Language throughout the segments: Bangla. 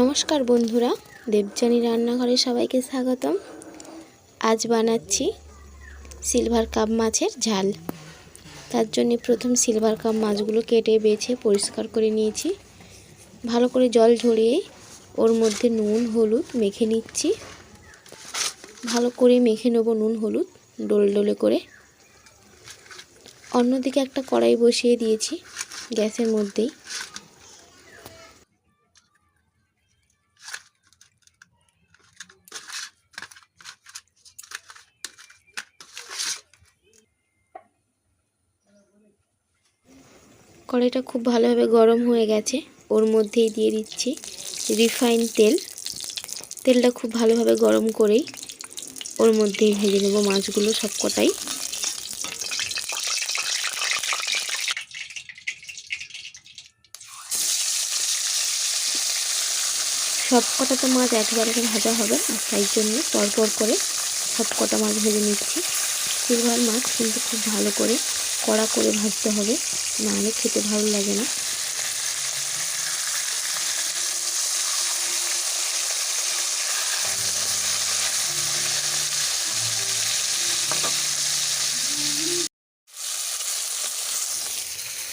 নমস্কার বন্ধুরা দেবজানী রান্নাঘরে সবাইকে স্বাগতম। আজ বানাচ্ছি সিলভার কাপ মাছের ঝাল। তার জন্য প্রথম সিলভার কাপ মাছগুলো কেটে বেছে পরিষ্কার করে নিয়েছি। ভালো করে জল ঝরিয়ে ওর মধ্যে নুন, হলুদ মেখে নিচ্ছি। ভালো করে মেখে নেব নুন, হলুদ, ডোল ডোলে করে। অন্যদিকে একটা কড়াই বসিয়ে দিয়েছি গ্যাসের মধ্যেই। কড়াইটা খুব ভালোভাবে গরম হয়ে গেছে। ওর মধ্যেই দিয়ে দিচ্ছি রিফাইন তেল। তেলটা খুব ভালোভাবে গরম করেই ওর মধ্যেই ভেজে নেব মাছগুলো সব কটাই সব কটা তো মাছ একবারে ভাজা হবে আর তাই জন্য পরপর করে সব কটা মাছ ভেজে নিচ্ছি। সিলভার মাছ কিন্তু খুব ভালো করে কড়া করে ভাজতে হবে নাহলে খেতে ভালো লাগে না।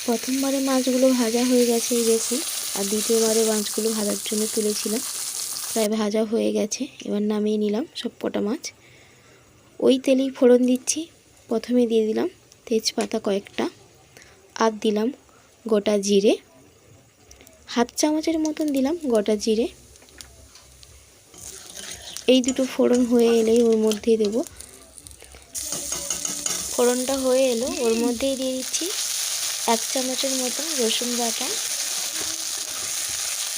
প্রথমবারে মাছগুলো ভাজা হয়ে গেছে দেখুন, আর দ্বিতীয়বারে মাছগুলো ভাজার জন্য তুলেছিলাম। প্রায় ভাজা হয়ে গেছে, এবার নামিয়ে নিলাম সব মাছ। ওই তেলেই ফোড়ন দিচ্ছি, প্রথমে দিয়ে দিলাম তেজপাতা কয়েকটা, আর দিলাম গোটা জিরে। হাফ চামচের মতন দিলাম গোটা জিরে। এই দুটো ফোড়ন হয়ে এলেই ওর মধ্যেই দেব। ফোড়নটা হয়ে এলো, ওর মধ্যেই দিয়ে দিচ্ছি এক চামচের মতন রসুন বাটা।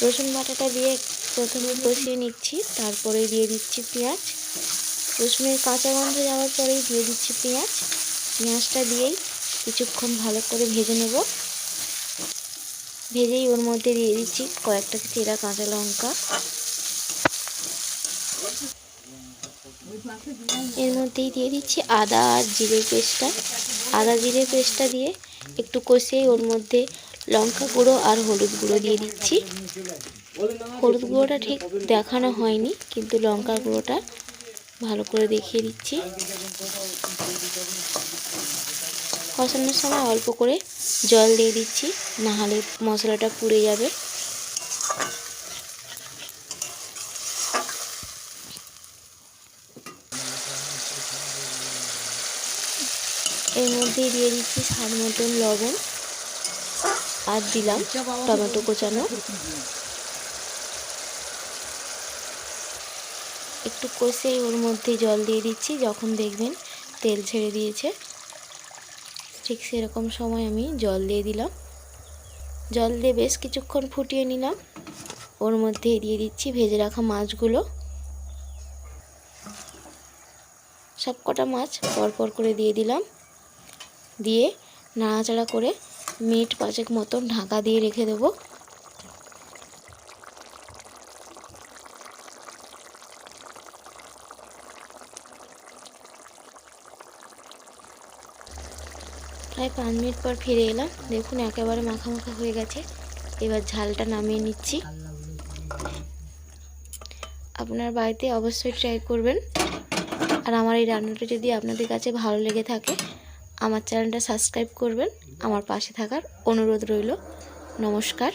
রসুন বাটাটা দিয়ে প্রথমে কষিয়ে নিচ্ছি, তারপরে দিয়ে দিচ্ছি পেঁয়াজ। রসুনের কাঁচা গন্ধ যাওয়ার পরেই দিয়ে দিচ্ছি পেঁয়াজ। পেঁয়াজটা দিয়েই কিছুক্ষণ ভালো করে ভেজে নেব। ভেজেই ওর মধ্যে দিয়ে দিচ্ছি কয়েকটা চেরা কাঁচা লঙ্কা। এর মধ্যেই দিয়ে দিচ্ছি আদা আর জিরের পেস্টটা। আদা জিরে পেস্টটা দিয়ে একটু কষিয়ে ওর মধ্যে লঙ্কা গুঁড়ো আর হলুদ গুঁড়ো দিয়ে দিচ্ছি। হলুদ গুঁড়োটা ঠিক দেখানো হয়নি, কিন্তু লঙ্কা গুঁড়োটা ভালো করে দেখিয়ে দিচ্ছি। কষানোর সময় অল্প করে জল দিয়ে দিচ্ছি, নাহলে মশলাটা পুড়ে যাবে। এর মধ্যেই দিয়ে দিচ্ছি স্বাদ মতন লবণ, আর দিলাম টমেটো কোচানো। একটু কষে ওর মধ্যে জল দিয়ে দিচ্ছি, যখন দেখবেন তেল ছেড়ে দিয়েছে। ঠিক সেরকম সময় আমি জল দিয়ে দিলাম। জল দিয়ে বেশ কিছুক্ষণ ফুটিয়ে নিলাম। ওর মধ্যে দিয়ে দিচ্ছি ভেজে রাখা মাছগুলো। সব কটা মাছ পরপর করে দিয়ে দিলাম। দিয়ে নাড়াচাড়া করে মিনিট পাঁচেক মতন ঢাকা দিয়ে রেখে দেবো। প্রায় পাঁচ মিনিট পর ফিরে এলাম। দেখুন, একেবারে মাখা মাখা হয়ে গেছে। এবার ঝালটা নামিয়ে নিচ্ছি। আপনার বাড়িতে অবশ্যই ট্রাই করবেন। আর আমার এই রান্নাটা যদি আপনাদের কাছে ভালো লেগে থাকে, আমার চ্যানেলটা সাবস্ক্রাইব করবেন। আমার পাশে থাকার অনুরোধ রইল। নমস্কার।